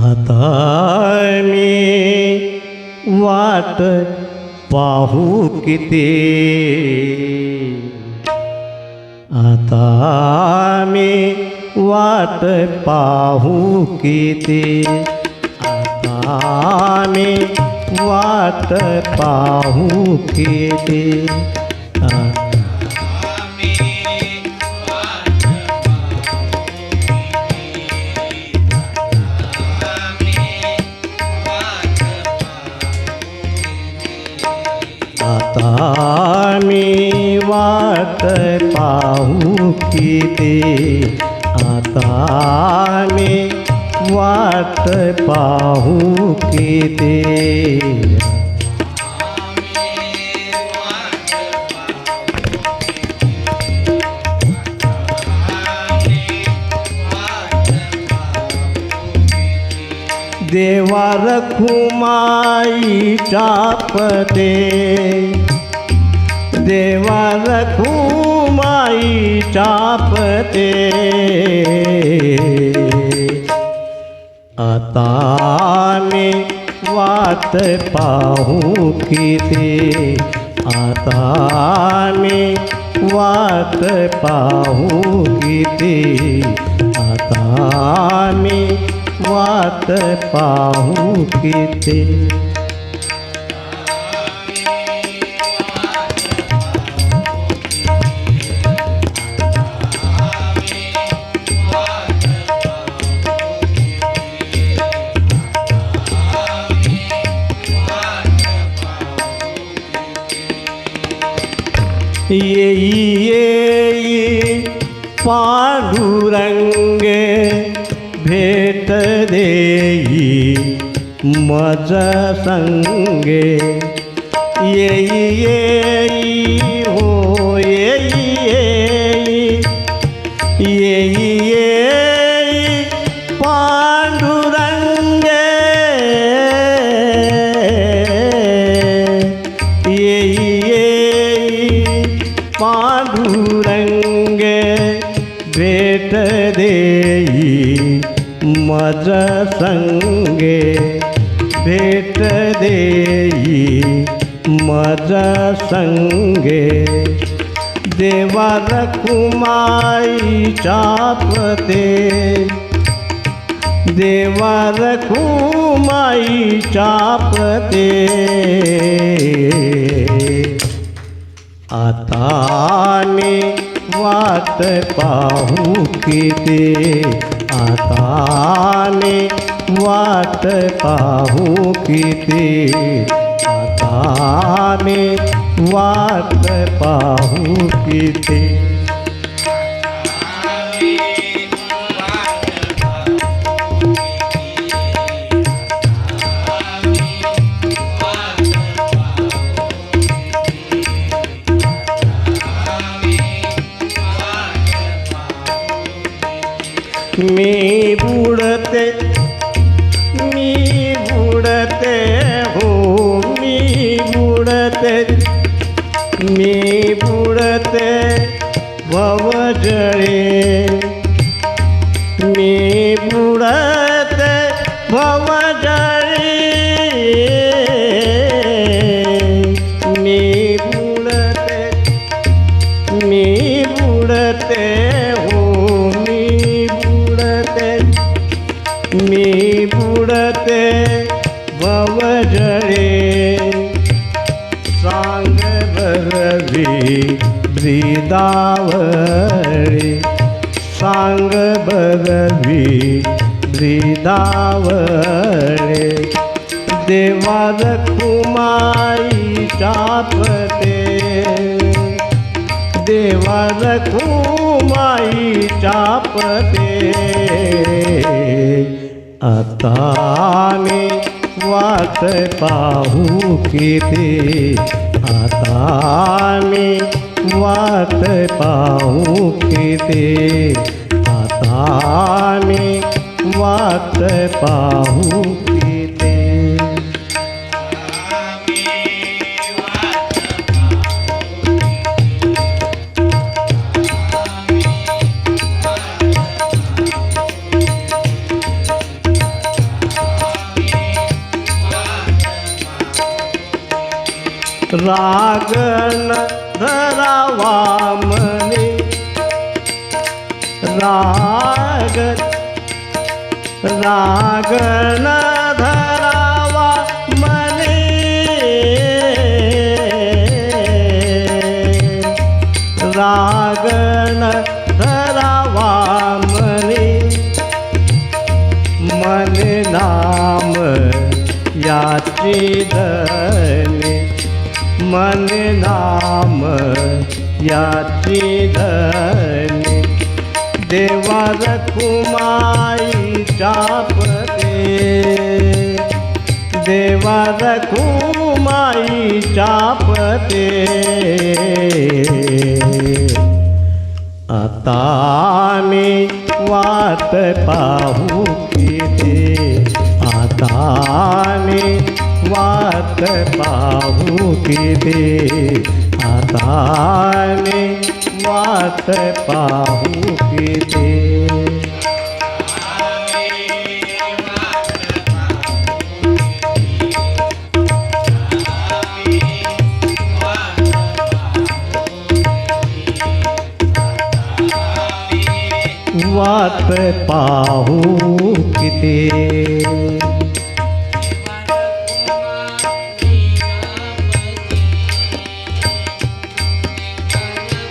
आता मी वाट पाहू किती आता मी वाट पाहू किती आता मी वाट पाहू किती आता मी वाट पाहू किती. आता मी वाट पाहू किती. देवा रखुमाई चापते देवा रखुमाई चापते आता मी वाट पाहू किती. आता मी वाट पाहू किती. आता मी वाट पाहू किती. येई येई पांडुरंग भे देई मज संगे येई येई हो. मज संगे भेट देई. मज संगे देवा रखुमाई चापते देवा रखुमाई चापते आता मी वाट पाहू किती आता वाट पाहू किती? आता वाट पाहू किती? बुडते हो मी बुडते मी बुडते भवजळे मी बुडते भवजळे मी बुडते मी बुडते हो मी बुडते मी बुडते दावळे. सांग बरवी दावळे. देवाद कुमाई चापते देवार कुमाई चापते आता मी वाट पाहू किती. आता मी वात पाहू किती हाताने वात पाहू किती रागन धरावा मने. राग रागण धरावा मने. रागण धरावा मने. मन नाम याची धने मन नाम याची धने देवा रखुमाई चापते देवा रखुमाई चापते आता मी वाट पाहू किती. आता मी वाट पाहू किती आता मी वाट पाहू किती वाट पाहू किती